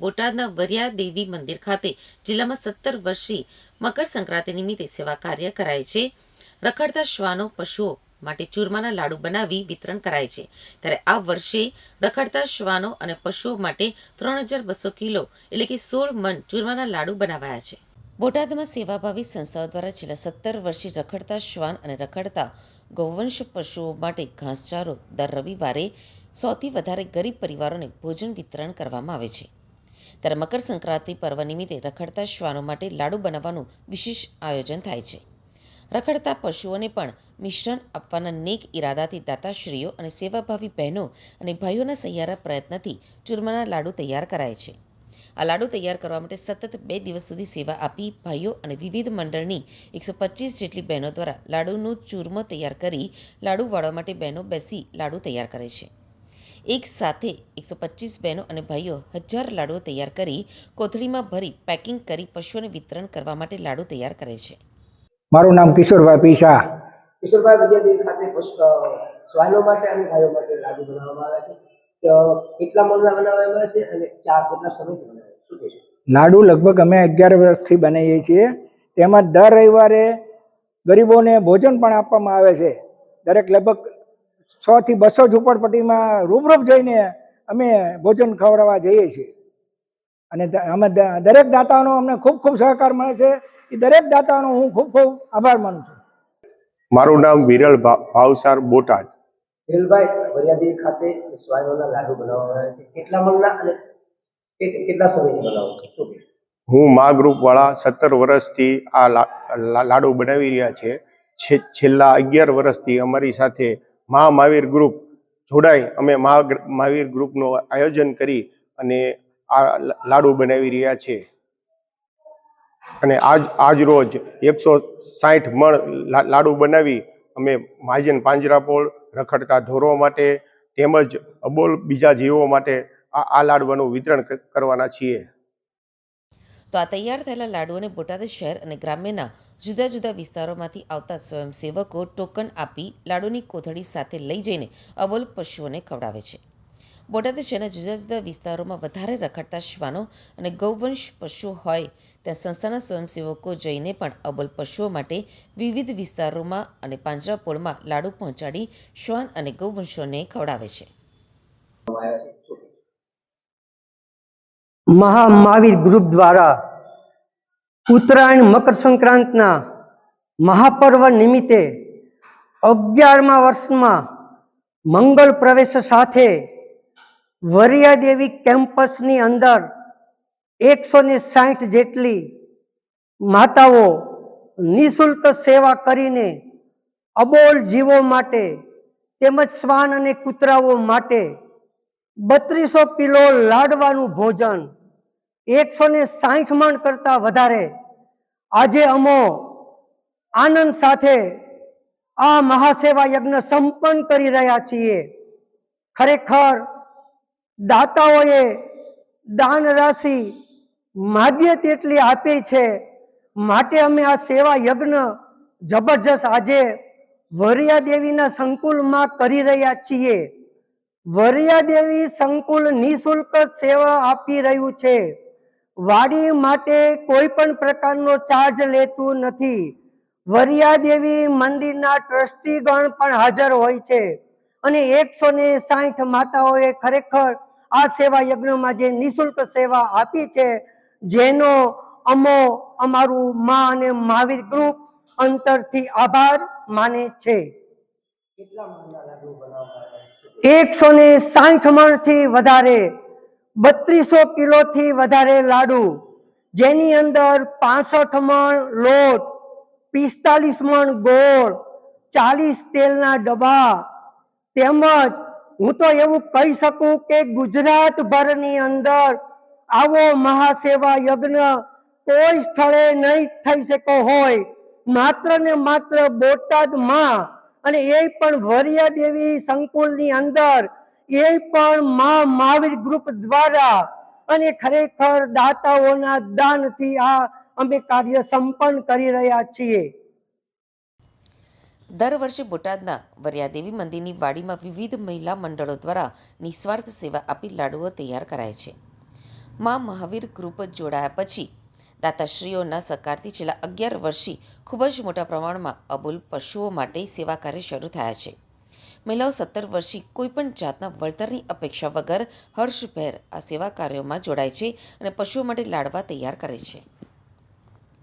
બોટાદના વરિયા દેવી મંદિર ખાતે, જિલ્લામાં સત્તર વર્ષી મકર સંક્રાંતિ નિમિત્તે સેવા કાર્ય કરાય છે. રખડતા શ્વાનો, પશુઓ માટે ચૂરમાના લાડુ બનાવી વિતરણ કરાય છે. ત્યારે આ વર્ષે રખડતા શ્વાનો અને પશુઓ માટે ત્રણ હજાર બસો કિલો એટલે કે સોળ મન ચૂરમાના લાડુ બનાવાયા છે. બોટાદમાં સેવાભાવી સંસ્થાઓ દ્વારા છેલ્લા સત્તર વર્ષથી રખડતા શ્વાન અને રખડતા ગૌવંશ પશુઓ માટે ઘાસચારો દર રવિવારે સૌથી વધારે ગરીબ પરિવારોને ભોજન વિતરણ કરવામાં આવે છે. ત્યારે મકર સંક્રાંતિ પર્વ નિમિત્તે રખડતા શ્વાનો માટે લાડુ બનાવવાનું વિશેષ આયોજન થાય છે. રખડતા પશુઓને પણ મિશ્રણ આપવાના નેક ઈરાદાથી દાતાશ્રીઓ અને સેવાભાવી બહેનો અને ભાઈઓના સહિયારા પ્રયત્નથી ચૂરમાના લાડુ તૈયાર કરાય છે. આ લાડુ તૈયાર કરવા માટે સતત બે દિવસ સુધી સેવા આપી ભાઈઓ અને વિવિધ મંડળની એકસો પચીસ જેટલી બહેનો દ્વારા લાડુનું ચૂરમો તૈયાર કરી લાડુ વાળવા માટે બહેનો બેસી લાડુ તૈયાર કરે છે. એક સાથે એકસો પચીસ બહેનો અને ભાઈઓ હજાર લાડુઓ તૈયાર કરી કોથળીમાં ભરી પેકિંગ કરી પશુઓને વિતરણ કરવા માટે લાડુ તૈયાર કરે છે. મારું નામ કિશોરભાઈ પીશા કિશોરભાઈ વિજયદેવી ખાતે શ્વાનો માટે અને ગાયો માટે લાડુ બનાવવામાં આવે છે. તો કેટલા મણના બનાવવામાં આવે છે અને ક્યાં કેટલા સમયથી લાડુ લગભગ અમે અગિયાર વર્ષથી બનાવીએ છીએ. તેમાં દર રવિવારે ગરીબોને ભોજન પણ આપવામાં આવે છે. દરેક લગભગ સો થી બસો ઝૂંપડપટ્ટીમાં રૂબરૂપ જઈને અમે ભોજન ખવડાવવા જઈએ છીએ. અને અમે દરેક દાતાઓનો અમને ખૂબ ખૂબ સહકાર મળે છે. એ દરેક દાતાઓનો હું ખૂબ ખૂબ આભાર માનું છું. મારું નામ વિરલ ભાવસાર બોટાદ. હિરલભાઈ વરિયાદેવી ખાતે શ્વાનોના લાડુ બનાવવામાં આવે છે. કેટલા મણના અને કેટલા સમયથી બનાવો છો? શું કહેશો? હું મા ગ્રુપ વાળા સત્તર વર્ષથી આ લાડુ બનાવી રહ્યા છે. છે છેલ્લા અગિયાર વર્ષથી અમારી સાથે મા મહાવીર ગ્રુપ જોડાઈ અમે મહા મહાવીર ગ્રુપનું આયોજન કરી અને આ લાડુ બનાવી રહ્યા છે. અને આજ આજ રોજ એકસો સાઠ મણ લાડુ બનાવી અમે મહાજન પાંજરાપોળ રખડતા ઢોરો માટે તેમજ અબોલ બીજા જીવો માટે આ લાડવાનું વિતરણ કરવાના છીએ. તો આ તૈયાર થયેલા લાડુઓને બોટાદ શહેર અને ગ્રામ્યના જુદા જુદા વિસ્તારોમાંથી આવતા સ્વયંસેવકો ટોકન આપી લાડુની કોથળી સાથે લઈ જઈને અબોલ પશુઓને ખવડાવે છે. બોટાદ શહેરના જુદા જુદા વિસ્તારોમાં વધારે રખડતા શ્વાનો અને ગૌવંશ પશુઓ હોય ત્યાં સંસ્થાના સ્વયંસેવકો જઈને પણ અબોલ પશુઓ માટે વિવિધ વિસ્તારોમાં અને પાંજરાપોળમાં લાડુ પહોંચાડી શ્વાન અને ગૌવંશોને ખવડાવે છે. મહામહાવીર ગ્રુપ દ્વારા ઉત્તરાયણ મકર સંક્રાંતના મહાપર્વ નિમિત્તે અગિયારમા વર્ષમાં મંગળ પ્રવેશ સાથે વરિયાદેવી કેમ્પસની અંદર એકસો ને સાઠ જેટલી માતાઓ નિઃશુલ્ક સેવા કરીને અબોલ જીવો માટે તેમજ શ્વાન અને કૂતરાઓ માટે બત્રીસો કિલો લાડવાનું ભોજન એકસો ને સાહીઠ મણ કરતા વધારે આજે અમો આનંદ સાથે આ મહાસેવા યજ્ઞ સંપન્ન કરી રહ્યા છીએ. ખરેખર દાતાઓએ દાન રાશિ માગ્ય તેટલી આપી છે, માટે અમે આ સેવા યજ્ઞ જબરજસ્ત આજે વરિયા દેવીના સંકુલમાં કરી રહ્યા છીએ. વરિયા દેવી સંકુલ નિઃશુલ્ક સેવા આપી રહ્યું છે. વાડી માટે કોઈ પણ પ્રકારનો ચાર્જ લેતું નથી. વરિયા દેવી મંદિરના ટ્રસ્ટીગણ પણ હાજર હોય છે અને એકસો ને સાઠ માતાઓએ ખરેખર આ સેવા યજ્ઞમાં જે નિઃશુલ્ક સેવા આપી છે જેનો અમો અમારું મા અને મહાવીર ગ્રુપ અંતરથી આભાર માને છે. એકસો ને સાઠ મણથી વધારે બત્રીસો કિલોથી વધારે લાડુ, જેની અંદર પાસઠ મણ લોટ, પિસ્તાલીસ મણ ગોળ, ચાલીસ તેલના ડબ્બા, તેમજ હું તો એવું કહી શકું કે ગુજરાત ભરની અંદર આવો મહાસેવા યજ્ઞ કોઈ સ્થળે નહીં થઈ શકો હોય. માત્ર ને માત્ર બોટાદમાં અને એ પણ વરિયા દેવી સંકુલની અંદર એ પણ માં મહાવીર ગ્રુપ દ્વારા અને ખરેખર દાતાઓના દાનથી આ અમે કાર્ય સંપન્ન કરી રહ્યા છીએ. દર વર્ષે બોટાદના વરિયાદેવી મંદિરની વાડીમાં વિવિધ મહિલા મંડળો દ્વારા નિસ્વાર્થ સેવા આપી લાડુઓ તૈયાર કરાય છે. માં મહાવીર ગ્રુપ જોડાયા પછી દાતાશ્રીઓના સહકારથી છેલ્લા અગિયાર વર્ષથી ખૂબ જ મોટા પ્રમાણમાં અબુલ પશુઓ માટે સેવા કાર્ય શરૂ થયા છે. મહિલાઓ સત્તર વર્ષથી કોઈપણ જાતના વળતરની અપેક્ષા વગર હર્ષભેર આ સેવા કાર્યોમાં જોડાય છે અને પશુઓ માટે લાડવા તૈયાર કરે છે.